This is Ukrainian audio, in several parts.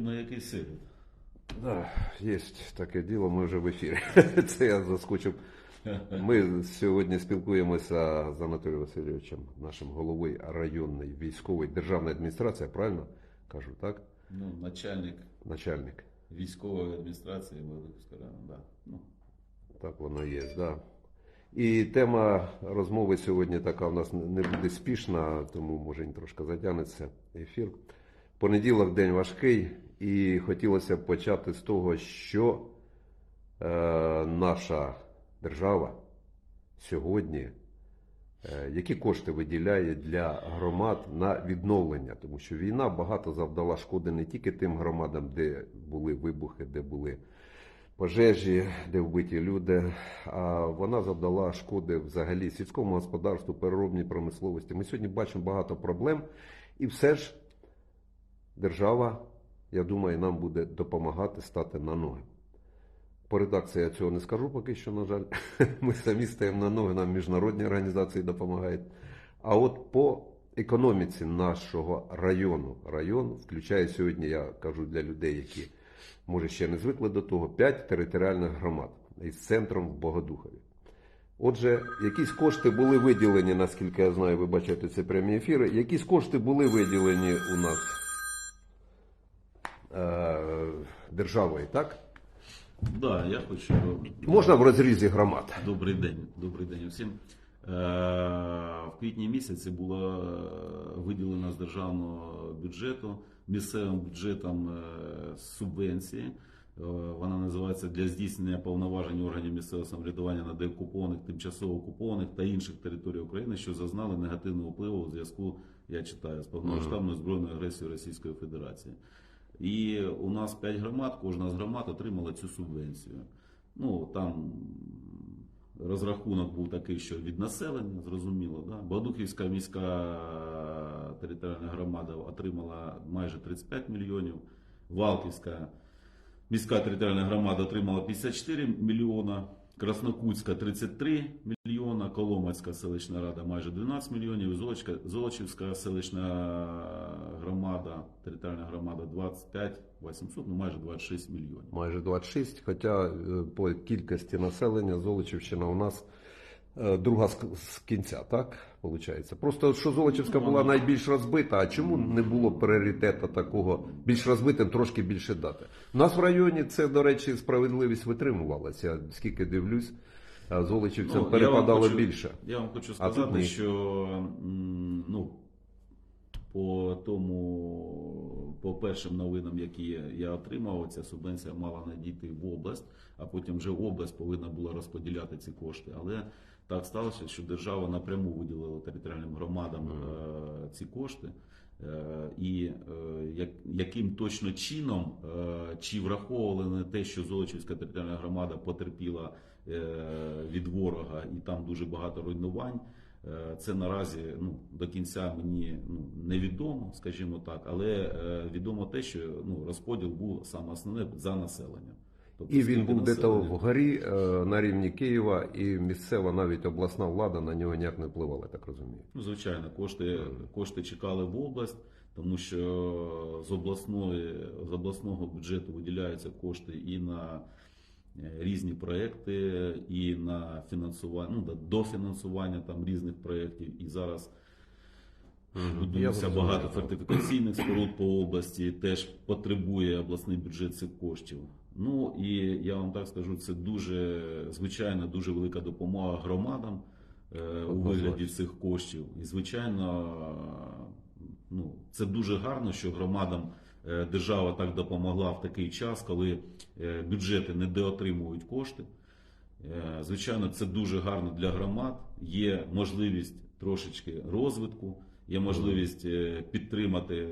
на який серед. Да, є таке діло, ми вже в ефірі. Це я заскочив. Ми сьогодні спілкуємося з Анатолієм Васильовичем, нашим головою районної військової державної адміністрації, правильно кажу, так? Ну, начальник Начальник. військової адміністрації району, да. Ну, Так воно є, да. І тема розмови сьогодні така у нас не буде спішна, тому може трошки затягнеться ефір. Понеділок день важкий, і хотілося б почати з того, що е, наша держава сьогодні, е, які кошти виділяє для громад на відновлення, тому що війна багато завдала шкоди не тільки тим громадам, де були вибухи, де були пожежі, де вбиті люди, а вона завдала шкоди взагалі сільському господарству, переробній промисловості. Ми сьогодні бачимо багато проблем, і все ж держава, я думаю, нам буде допомагати стати на ноги. По редакції я цього не скажу поки що, на жаль. Ми самі стаємо на ноги, нам міжнародні організації допомагають. А от по економіці нашого району, район включає сьогодні, я кажу для людей, які може ще не звикли до того, 5 територіальних громад із центром в Богодухові. Отже, якісь кошти були виділені, наскільки я знаю, ви бачите ці прямі ефіри. Якісь кошти були виділені у нас державою, так? да, я хочу. Можна в розрізі громад. Добрий день, добрий день всім. Е, В квітні місяці було е, виділено з державного бюджету місцевим бюджетом е, субвенції. Е, Вона називається для здійснення повноважень органів місцевого самоврядування на деокупованих, тимчасово окупованих та інших територій України, що зазнали негативного впливу у зв'язку, я читаю, з повномасштабною збройною агресією Російської Федерації. І у нас 5 громад, кожна з громад отримала цю субвенцію. Ну там розрахунок був такий, що від населення, зрозуміло, да? Богодухівська міська територіальна громада отримала майже 35 мільйонів, Валківська міська територіальна громада отримала 54 мільйона, Краснокутська 33 мільйона, Коломацька селищна рада майже 12 мільйонів, Золочівська селищна громада, територіальна громада 25 800, ну майже 26 мільйонів. Майже 26, хоча е, по кількості населення Золочівщина у нас друга з з кінця, так? Виходить. Просто що Золочівська була найбільш розбита, а чому не було пріоритету такого більш розбитим, трошки більше дати? У нас в районі це, до речі, справедливість витримувалася. Скільки дивлюсь, Золочівцям Ну, я перепадало хочу- більше. Я вам хочу сказати, що ну, по тому, по першим новинам, які я отримав, ця субвенція мала надійти в область, а потім вже область повинна була розподіляти ці кошти. Але так сталося, що держава напряму виділила територіальним громадам е, ці кошти. Е, І е, як, яким точно чином, е, чи враховували не те, що Золочівська територіальна громада потерпіла е, від ворога і там дуже багато руйнувань. Е, Це наразі ну, до кінця мені ну, невідомо, скажімо так, але е, відомо те, що ну, розподіл був саме основне за населення. Тобто, І він був десь вгорі е, на рівні Києва, і місцева навіть обласна влада на нього ніяк не впливала, так розумію. Ну, звичайно, кошти, кошти чекали в область, тому що з обласної з обласного бюджету виділяються кошти і на е, різні проекти, і на фінансування, ну да, дофінансування там різних проєктів. І зараз будується багато фортифікаційних споруд по області, теж потребує обласний бюджет цих коштів. Ну і я вам так скажу, це дуже звичайно дуже велика допомога громадам е, у вигляді цих коштів. І звичайно, ну це дуже гарно, що громадам е, держава так допомогла в такий час, коли е, бюджети не доотримують кошти. Е, Звичайно, це дуже гарно для громад. Є можливість трошечки розвитку, є можливість е, підтримати е,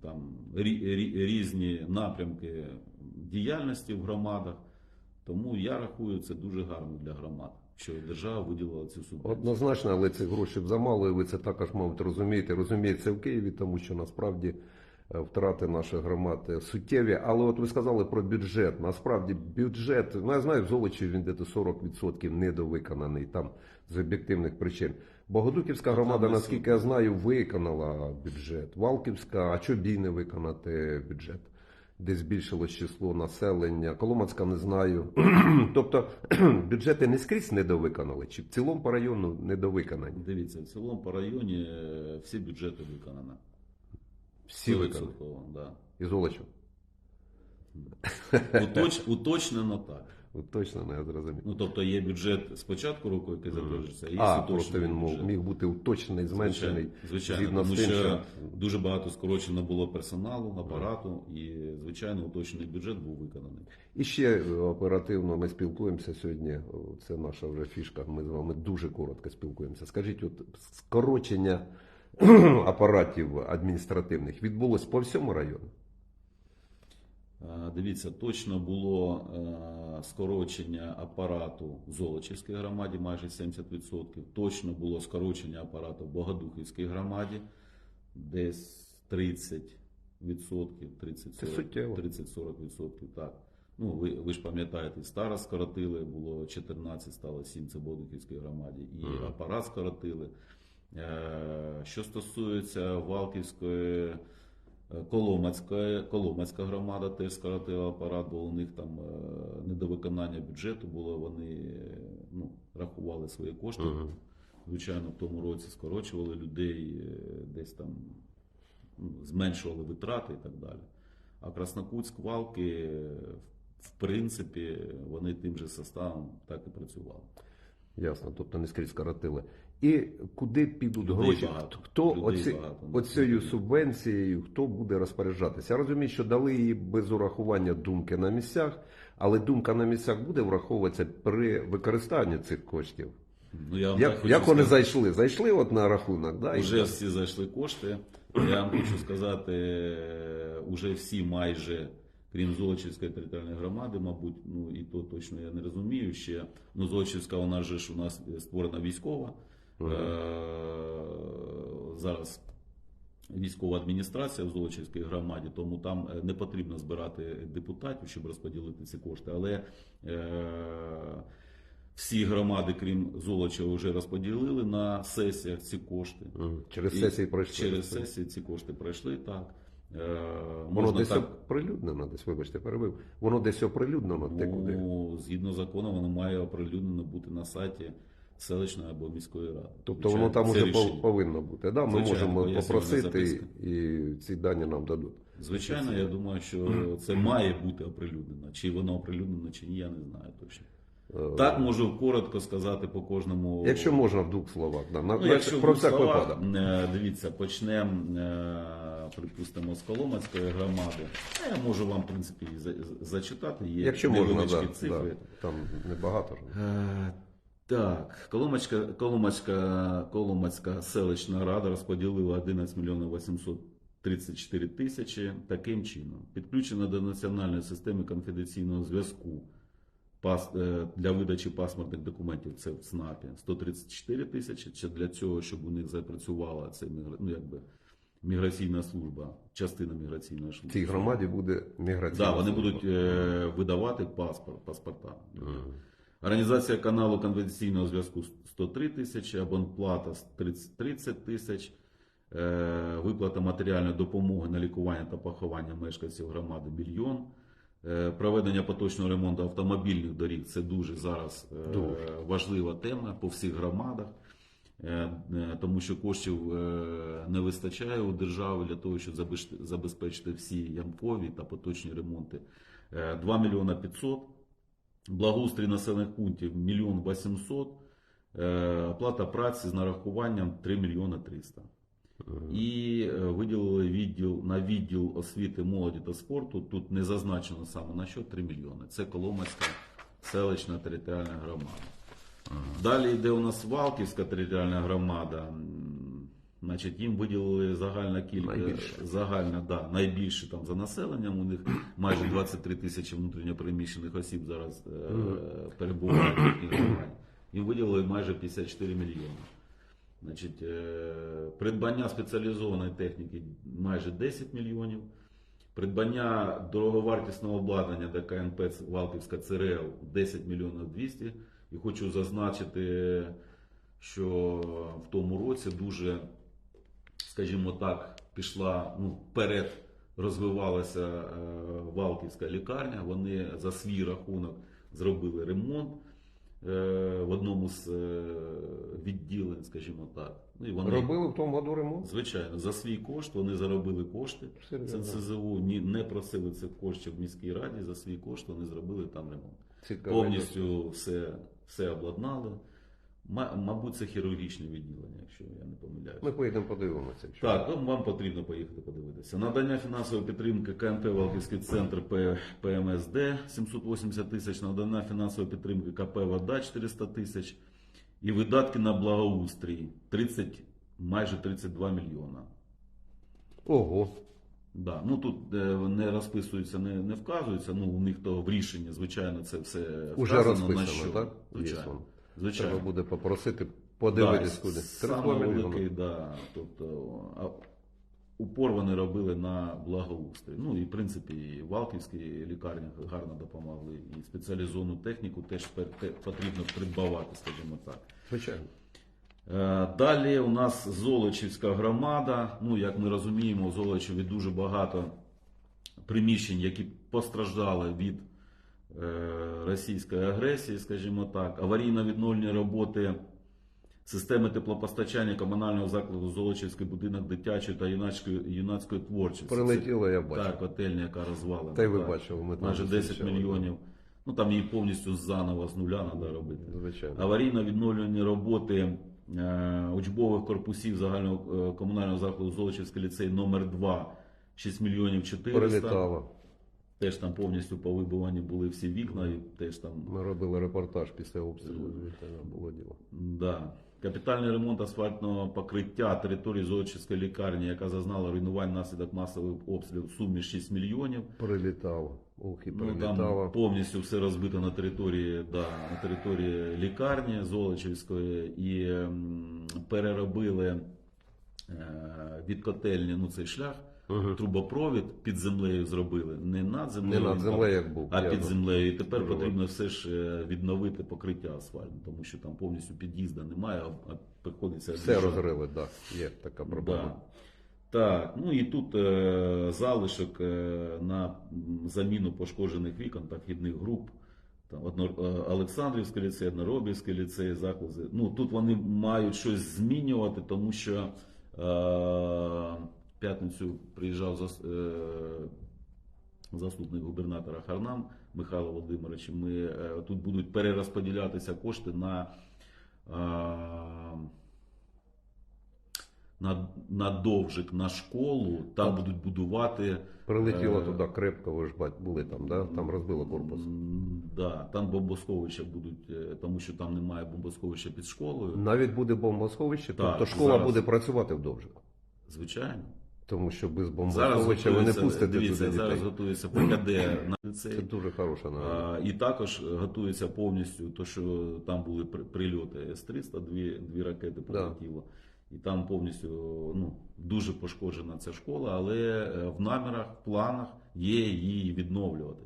там рі- рі- різні напрямки діяльності в громадах. Тому я рахую це дуже гарно для громад, що держава виділила цю субвенцію. Однозначно, але цих грошей замало, і ви це також, мабуть, розумієте. Розумієте в Києві, тому що насправді е, втрати наших громад е, суттєві. Але от ви сказали про бюджет. Насправді бюджет, ну я знаю, в Золочі він десь 40% недовиконаний там з об'єктивних причин. Богодуківська громада, наскільки я знаю, виконала бюджет. Валківська, а чого бій не виконати бюджет? Де збільшилось число населення. Коломацька не знаю. тобто бюджети не скрізь недовиконали, чи в цілому по району недовиконані? Дивіться, в цілому по районі е, всі бюджети виконані. Всі виконані. 100%, Да. І золочу. Уточ, уточнено так. От Точно не зрозумів. Ну, тобто є бюджет з початку року, який затверджується, і А, просто він бюджет. міг бути уточнений, зменшений. Звичайно, звичайно тому що, що дуже багато скорочено було персоналу, апарату, і, звичайно, уточнений бюджет був виконаний. І ще е, оперативно ми спілкуємося сьогодні. Це наша вже фішка. Ми з вами дуже коротко спілкуємося. Скажіть, от скорочення апаратів адміністративних відбулось по всьому району? Е, Дивіться, точно було е, скорочення апарату в Золочівській громаді майже 70%. Точно було скорочення апарату в Богодухівській громаді десь 30%, 30 Це суттєво. 30-40%. Так. Ну, ви, ви ж пам'ятаєте, і старост скоротили, було 14, стало 7, це в Богодухівській громаді, і Мгм. апарат скоротили. Е, Що стосується Валківської, Коломацька, Коломацька громада теж скоротила апарат, бо у них там е, недовиконання бюджету було, вони е, ну, рахували свої кошти. Мгм. Звичайно, в тому році скорочували людей, е, десь там ну, зменшували витрати і так далі. А Краснокутськ, Валки, в принципі, вони тим же составом так і працювали. Ясно, тобто не скрізь скоротили. І куди підуть Людей гроші? багато. Хто Людей оці, багато. оцією субвенцією, хто буде розпоряджатися? Я розумію, що дали її без урахування думки на місцях, але думка на місцях буде враховуватися при використанні цих коштів. Ну, я вам Як, так хочу як вони сказати. зайшли? Зайшли от на рахунок, да? Уже всі зайшли кошти. Я вам хочу сказати, е, уже всі майже, крім Золочівської територіальної громади, мабуть, ну і то точно я не розумію ще. Ну, Золочівська, вона ж у нас створена військова. Е, Зараз військова адміністрація в Золочівській громаді, тому там е, не потрібно збирати депутатів, щоб розподілити ці кошти. Але е, всі громади, крім Золоча, вже розподілили на сесіях ці кошти. Через І сесії пройшли. Через сесії ці кошти пройшли так. Воно можна десь так оприлюднено, десь, вибачте, перебив. Воно десь оприлюднено, де куди. ну, згідно закону, воно має оприлюднено бути на сайті селищної або міської ради. Тобто Звичайно, воно там це уже рішення. повинно бути. Да? Ми Звичайно, можемо пояснювальна попросити записка. і ці дані нам дадуть. Звичайно, я думаю, що це має бути оприлюднено. Чи воно оприлюднено, чи ні, я не знаю точно. Е, Так можу коротко сказати по кожному. Якщо можна в двох словах, да. на, Ну, на- якщо про в всяк словах, випадок. е, дивіться, почнемо, е, припустимо, з Коломацької громади. А Я можу вам, в принципі, і за- зачитати. Є Якщо можна, невеличкі да, цифри. да. там небагато ж. Е, Так, Коломацька, Коломацька, Коломацька селищна рада розподілила 11 мільйонів 834 тисячі таким чином. Підключена до національної системи конфіденційного зв'язку е, для видачі паспортних документів це в ЦНАПі 134 тисячі. Чи для цього, щоб у них запрацювала це ну, якби, міграційна служба, частина міграційної В цій громаді буде міграційна Да, вони служба. будуть е, видавати паспорт, паспорта. Мгм. Організація каналу конвенційного зв'язку 103 тисячі, абонплата 30 30 тисяч, е, виплата матеріальної допомоги на лікування та поховання мешканців громади мільйон. Е, Проведення поточного ремонту автомобільних доріг це дуже зараз е, Дуже. важлива тема по всіх громадах, тому що коштів не вистачає у держави для того, щоб забезпечити- всі ямкові та поточні ремонти. Е, 2 мільйона 500. Благоустрій населених пунктів 1 800, е, оплата праці з нарахуванням 3 мільйона 300. Мгм. І е, виділили відділ на відділ освіти, молоді та спорту. Тут не зазначено саме на що 3 мільйони. Це Коломацька селищна територіальна громада. Далі йде у нас Валківська територіальна громада. Значить, їм виділили загальна кількість Найбільше. загальна, да, найбільше там за населенням. У них майже 23 тисячі внутрішньопереміщених осіб зараз е, перебувають в. Їм виділили майже 54 мільйони. Значить, е, придбання спеціалізованої техніки майже 10 мільйонів. Придбання дороговартісного обладнання для КНП Валківська ЦРЛ 10 мільйонів 200. І хочу зазначити, що в тому році дуже, скажімо так, пішла ну, вперед, розвивалася е, Валківська лікарня. Вони за свій рахунок зробили ремонт е, в одному з е, відділень, скажімо так. Ну, і вони, Робили в тому году ремонт? Звичайно, за свій кошт вони заробили кошти. Це Серйозно? ЦЗУ ні, не просили цих коштів в міській раді. За свій кошт вони зробили там ремонт. Цікаво. Повністю все, все обладнали. Ма- Мабуть, це хірургічне відділення, якщо я не помиляюся. Ми поїдемо подивимося. якщо- Так, то вам потрібно поїхати подивитися. Надання фінансової підтримки КНП Валківський центр ПМСД 780 тисяч, надання фінансової підтримки КП Вода 400 тисяч і видатки на благоустрій 30, майже 32 мільйона. Ого. Да. Ну тут е, не розписується, не, не вказується. Ну, у них то в рішенні, звичайно, це все Уже вказано, на що. так? Звичайно. Звичайно. Треба буде попросити подивитись Да, куди. Саме великий, да, тобто, упор вони робили на благоустрій. Ну і в принципі і в лікарні гарно допомогли. І спеціалізовану техніку теж потрібно придбавати, скажімо так. Звичайно. Е, Далі у нас Золочівська громада. Ну, як ми розуміємо, у Золочеві дуже багато приміщень, які постраждали від російської агресії, скажімо так, аварійно-відновлені роботи системи теплопостачання комунального закладу Золочівський будинок дитячої та юнацької, юнацької творчості. Прилетіло, я бачу. Так, котельня, яка розвалена. Та й ви так. бачили, ми там Майже 10 зустрічали. мільйонів. Ну там її повністю заново з нуля треба робити. Звичайно. Аварійно відновлені роботи е, учбових корпусів загального е, комунального закладу Золочівський ліцей номер 2 6 мільйонів 400. Прилітало. Теж там повністю повибивані були всі вікна і теж там Ми робили репортаж після обстрілу. Було діло. Да. Капітальний ремонт асфальтного покриття території Золочівської лікарні, яка зазнала руйнувань внаслідок масових обстрілів в сумі 6 мільйонів. Прилітало. Ох, і Ну, там повністю все розбито на території, да, на території лікарні Золочівської і переробили е, від котельні ну, цей шлях. Мгм. Трубопровід під землею зробили. Не над Не землею, над землею, як був. а я під землею. І тепер Дуже потрібно все ж е, відновити покриття асфальту, тому що там повністю під'їзду немає, а- приходиться Все розрили, так. Є така проблема. Да. Так, ну і тут е, залишок е, на заміну пошкоджених вікон та вхідних груп. Там одно, е, Олександрівський ліцей, Одноробівський ліцей, заклади. Ну тут вони мають щось змінювати, тому що е, п'ятницю приїжджав зас, е, заступник губернатора Харнам Михайло Володимирович. Ми е, тут будуть перерозподілятися кошти на. Е, на, на довжик на школу, там будуть будувати. Прилетіло Е, туди крепко, ви ж бать, були там, да? там розбило корпус. Да, там бомбосховища будуть, е, тому що там немає бомбосховища під школою. Навіть буде бомбосховище, Так, тобто школа зараз. буде працювати в. Звичайно. Тому що без Зараз ви не пустите дивіться, туди зараз дітей. готується ПКД на Це дуже хороша новина. І також готується повністю, то що там були прильоти С-300, дві, дві ракети прилетіло. І там повністю ну, дуже пошкоджена ця школа, але е, в намірах, в планах є її відновлювати.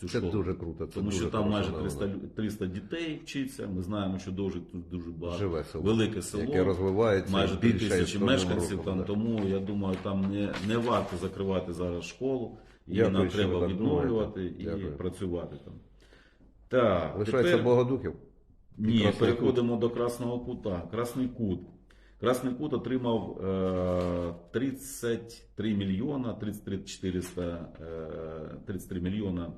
Цю Це школу. дуже круто. Це Тому дуже що там майже 300, 300 дітей вчиться. Ми знаємо, що довжик тут дуже багато. Живе село, Велике село, яке розвивається майже 3 тисячі мешканців. Там, да. Тому я думаю, там не, не варто закривати зараз школу. Її Дякую, нам треба відновлювати і Дякую. працювати там. Так, Лишається тепер... Богодухів. Ні, Красний переходимо до Красного Кута. Красний Кут. Красний Кут отримав е, 33 мільйона 33 400, е, 33 мільйона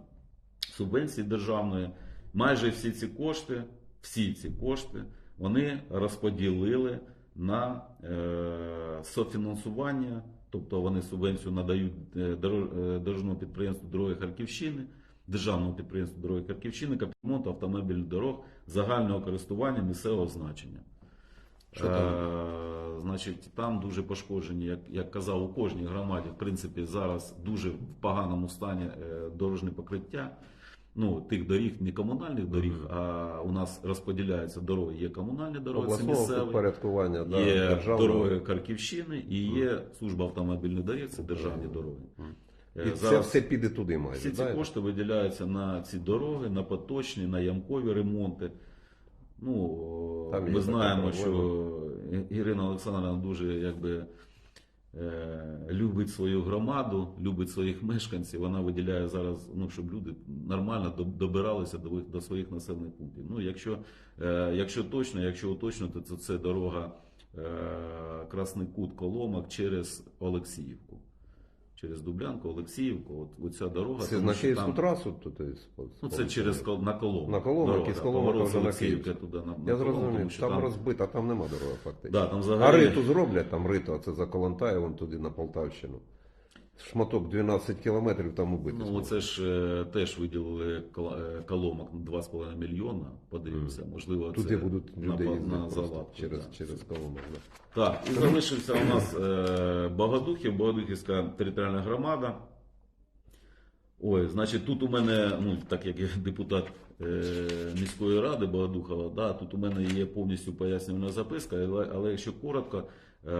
субвенції державної. Майже всі ці кошти, всі ці кошти вони розподілили на е, софінансування, тобто вони субвенцію надають е, дорожньому підприємству Дороги Харківщини, державному підприємству Дороги Харківщини, капітремонт автомобільних дорог загального користування місцевого значення. Що там? Е, значить, там дуже пошкоджені, як, як казав, у кожній громаді, в принципі, зараз дуже в поганому стані е, дорожнє покриття. Ну, тих доріг, не комунальних доріг, а у нас розподіляються дороги. Є комунальні дороги, це місцеві, підпорядкування, да, є державного. дороги Харківщини і є служба автомобільних доріг, це державні дороги. Е, І це все піде туди майже. всі ці да? кошти виділяються на ці дороги, на поточні, на ямкові ремонти. Ну, Там ми знаємо, що Ірина Олександровна дуже якби, любить свою громаду, любить своїх мешканців. Вона виділяє зараз, ну, щоб люди нормально до- добиралися до, до своїх населених пунктів. Ну, якщо, е, якщо точно, якщо уточнити, то це дорога е, Красний Кут Коломак через Олексіївку. Через Дублянку, Олексіївку, от, оця дорога. Це на Київську там- трасу тут. Ну, це через Кол- на Коломну. На Коломну, поворот з вже на Олексіївки туди, на, Я зрозумів, що там, розбита, там нема дороги фактично. Да, там А риту зроблять, там рито, це за Колонтаєвом туди на Полтавщину. Шматок 12 кілометрів там убити. Ну, це ж е, теж виділили Кол- е, Коломак на 2,5 мільйона. Подивимося, можливо, Туди це будуть на, люди на, просто заладку, через, да. через Коломак. Да. Так, і залишився у нас е, Богодухів, Богодухівська територіальна громада. Ой, значить, тут у мене, ну так як я депутат е, міської ради Богодухова, да, тут у мене є повністю пояснювальна записка, але, але якщо коротко, е,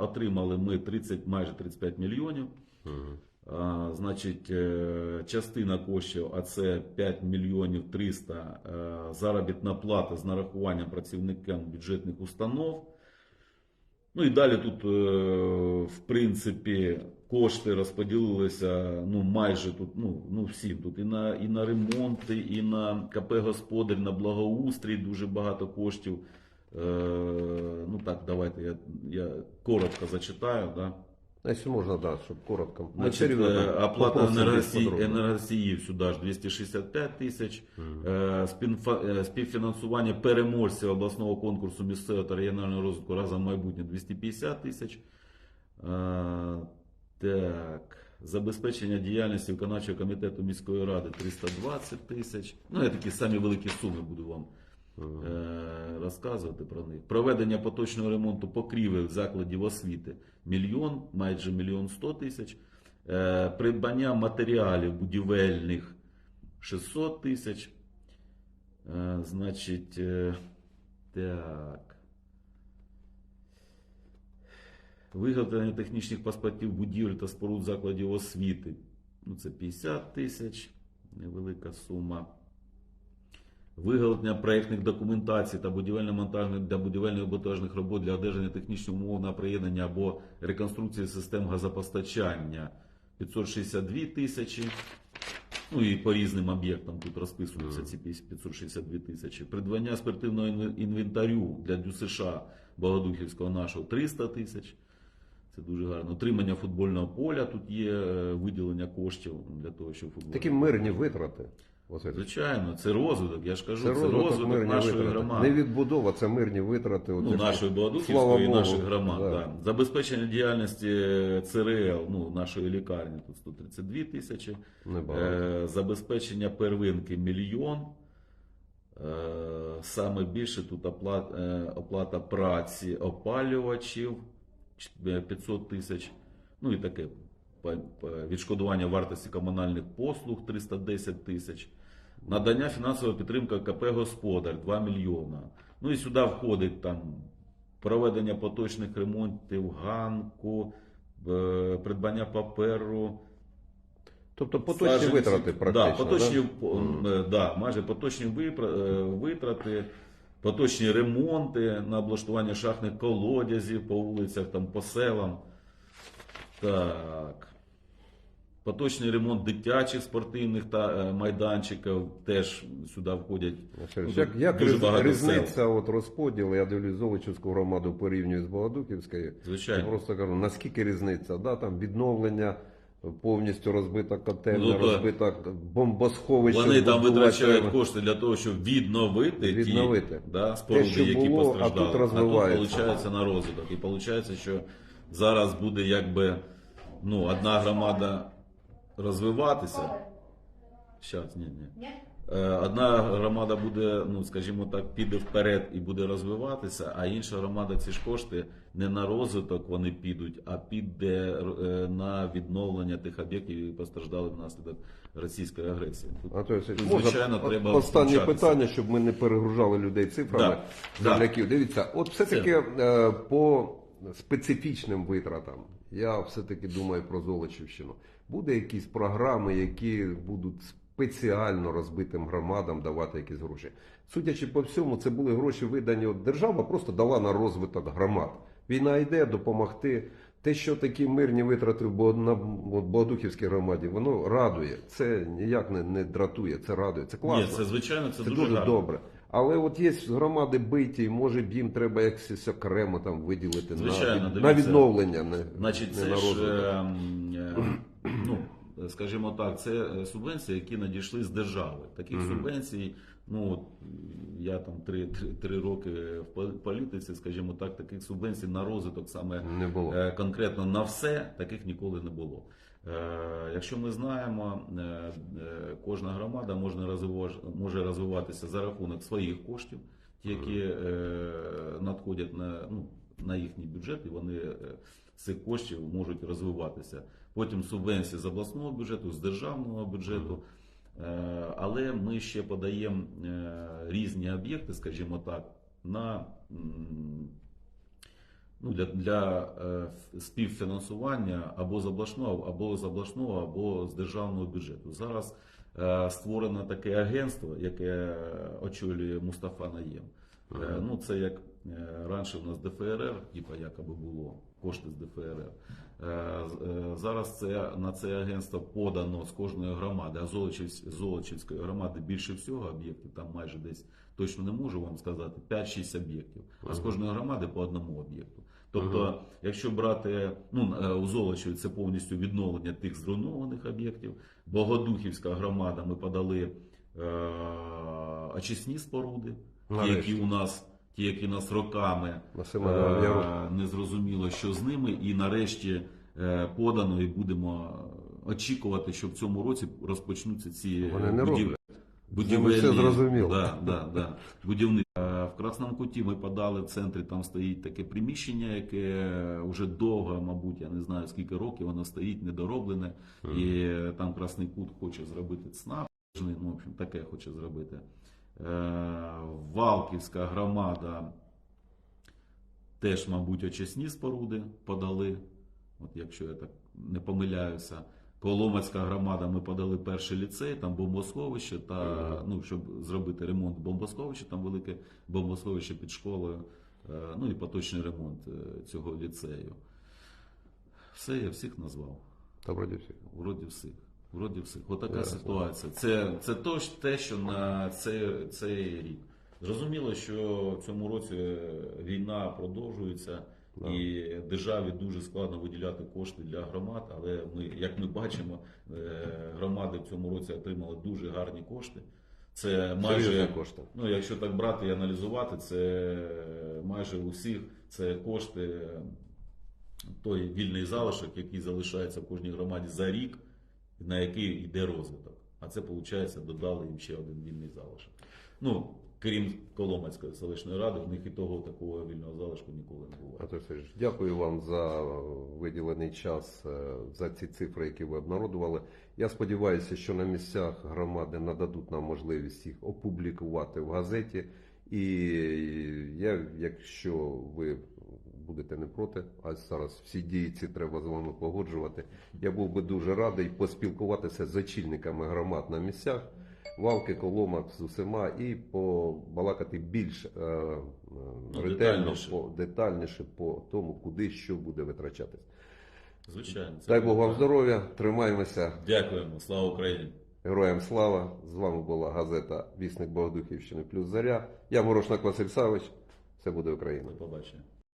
отримали ми 30, майже 35 мільйонів. Значить, е, частина коштів, а це 5 мільйонів 300 е, заробітна плата з нарахуванням працівникам бюджетних установ. Ну і далі тут, е, в принципі, кошти розподілилися ну, майже тут, ну, ну всі тут і на, і на ремонти, і на КП Господар, на благоустрій дуже багато коштів. Ну так, давайте я, я коротко зачитаю. Да? Якщо можна, да, щоб коротко. Рівно, е, да, оплата попросимо енергосії, сюди ж 265 тисяч. Спінфа- е, Співфінансування переможців обласного конкурсу місцевого та регіонального розвитку разом майбутнє 250 тисяч. Так. Забезпечення діяльності виконавчого комітету міської ради 320 тисяч. Ну, я такі самі великі суми буду вам розказувати про них. Проведення поточного ремонту покрівель закладів освіти мільйон, майже мільйон сто тисяч. Е, Придбання матеріалів будівельних 600 тисяч. Е, Значить, е, так. Виготовлення технічних паспортів будівель та споруд закладів освіти. Ну, це 50 тисяч, невелика сума. Виготовлення проєктних документацій та будівельно-монтажних для будівельних монтажних робот для одержання технічних умов на приєднання або реконструкції систем газопостачання 562 тисячі. Ну і по різним об'єктам тут розписуються ці 562 тисячі. Придбання спортивного інвентарю для ДЮСШ Богодухівського нашого 300 тисяч. Це дуже гарно. Утримання футбольного поля. Тут є е, виділення коштів для того, щоб футбол. Такі мирні витрати. Василь. Звичайно, це розвиток. Я ж кажу, Це це, розвиток, розвиток нашої витрати. громади. Не відбудова, це мирні витрати. От Ну, якщо- нашої Богодухівської і наших громад. да. Да. Забезпечення діяльності ЦРЛ, ну, нашої лікарні, тут 132 тисячі. Е, забезпечення первинки мільйон. Е, саме більше тут оплата, е, оплата праці опалювачів е, 500 тисяч. Ну і таке відшкодування вартості комунальних послуг 310 тисяч. Надання фінансової підтримки КП Господар 2 мільйона. Ну і сюди входить там проведення поточних ремонтів ганку, е, придбання паперу. Тобто поточні Саджанці. витрати практично. Да, поточні, да? е, да, майже поточні е, витрати, поточні ремонти на облаштування шахтних колодязів по вулицях, там, по селам. Так. Поточний ремонт дитячих спортивних та е, майданчиків теж сюди входять. Василь, Ну, як, як дуже багато різниця от розподілу, я дивлюсь Золочівську громаду порівнюю з Богодухівською. Звичайно. Я просто кажу, наскільки різниця? Да, там відновлення, повністю розбита котельня, Ну, розбита бомбосховище. Вони там витрачають кошти для того, щоб відновити, Відновити. ті да, споруди, Те, що які було, а тут розвивається. виходить на розвиток. І виходить, що зараз буде якби ну, одна громада розвиватися. Щас, ні, ні. Е, одна громада буде, ну скажімо так, піде вперед і буде розвиватися, а інша громада ці ж кошти не на розвиток вони підуть, а піде е, на відновлення тих об'єктів, які постраждали внаслідок російської агресії. Тут Васильович, Тут, звичайно, треба останнє питання, щоб ми не перегружали людей цифрами Да, земляків. Дивіться, от все-таки е, по специфічним витратам, я все-таки думаю про Золочівщину. Буде якісь програми, які будуть спеціально розбитим громадам давати якісь гроші. Судячи по всьому, це були гроші видані. Держава просто дала на розвиток громад. Війна йде допомогти. Те, що такі мирні витрати на Богодухівській громаді, воно радує. Це ніяк не, не дратує, це радує. Це класно. Ні, це звичайно, це, Це дуже, дуже добре. Але от є громади биті, може б їм треба якось окремо там виділити Звичайно, на, на відновлення, не, Значить, не це на ж, розвиток. е, скажімо так, це е, субвенції, які надійшли з держави. Таких субвенцій, ну я там три, три, три роки в політиці, скажімо так, таких субвенцій на розвиток саме Не було. е, конкретно на все, таких ніколи не було. Е, Якщо ми знаємо, кожна громада може розвиватися за рахунок своїх коштів, ті, які надходять на, ну, на їхній бюджет, і вони з цих коштів можуть розвиватися. Потім субвенції з обласного бюджету, з державного бюджету. Е, Але ми ще подаємо е, різні об'єкти, скажімо так, на ну, для, для е, співфінансування або з обласного, або з обласного, або з державного бюджету. Зараз е, створено таке агентство, яке очолює Мустафа Наєм. Е, ну, це як е, раніше у нас ДФРР, типа якоби було кошти з ДФРР. Е, е, зараз це на це агентство подано з кожної громади, а Золочівсь- Золочівської громади більше всього об'єктів, там майже десь точно не можу вам сказати, 5-6 об'єктів, а з кожної громади по одному об'єкту. Тобто, якщо брати ну, е, у Золочеві це повністю відновлення тих зруйнованих об'єктів. Богодухівська громада ми подали е, очисні споруди, ті, які у нас, ті, які у нас роками е, не зрозуміло, що з ними, і нарешті е, подано, і будемо очікувати, що в цьому році розпочнуться ці Вони не будів- роблять. будівельні все зрозуміло. Да, да, да. Будівни. Е, В Красному куті ми подали в центрі, там стоїть таке приміщення, яке вже довго, мабуть, я не знаю скільки років воно стоїть, недороблене. І там Красний Кут хоче зробити ЦНАП, ну, в общем, таке хоче зробити. Е, Валківська громада теж, мабуть, очисні споруди подали, от якщо я так не помиляюся. Коломацька громада ми подали перший ліцей, там бомбосховище, та ну, щоб зробити ремонт бомбосховища, там велике бомбосховище під школою, е, ну і поточний ремонт е, цього ліцею. Все, я всіх назвав. Та вроді всі. Вроді всіх. Вроді всіх. Отака ситуація. Це, це то, те, що на цей, цей рік. Зрозуміло, що в цьому році війна продовжується, Да. і державі дуже складно виділяти кошти для громад, але ми, як ми бачимо, е, громади в цьому році отримали дуже гарні кошти. Це майже кошти. Ну, якщо так брати і аналізувати, це майже у всіх це кошти той вільний залишок, який залишається в кожній громаді за рік, на який йде розвиток. А це, виходить, додали їм ще один вільний залишок. Ну, крім Коломацької селищної ради, в них і того такого вільного залишку ніколи не було. Анатолій Васильович, дякую вам за виділений час, е, за ці цифри, які ви обнародували. Я сподіваюся, що на місцях громади нададуть нам можливість їх опублікувати в газеті. І я, якщо ви будете не проти, а зараз всі дії ці треба з вами погоджувати. Я був би дуже радий поспілкуватися з очільниками громад на місцях. Валки, Коломак з усіма і побалакати більш е, е, Ну, ретельно, детальніше. по, детальніше по тому, куди що буде витрачатись. Звичайно. Дай Бог вам здоров'я, тримаємося. Дякуємо. Слава Україні! Героям слава! З вами була газета Вісник Богодухівщини плюс Заря. Я Морошнак Василь Савич. Це буде Україна. До побачення.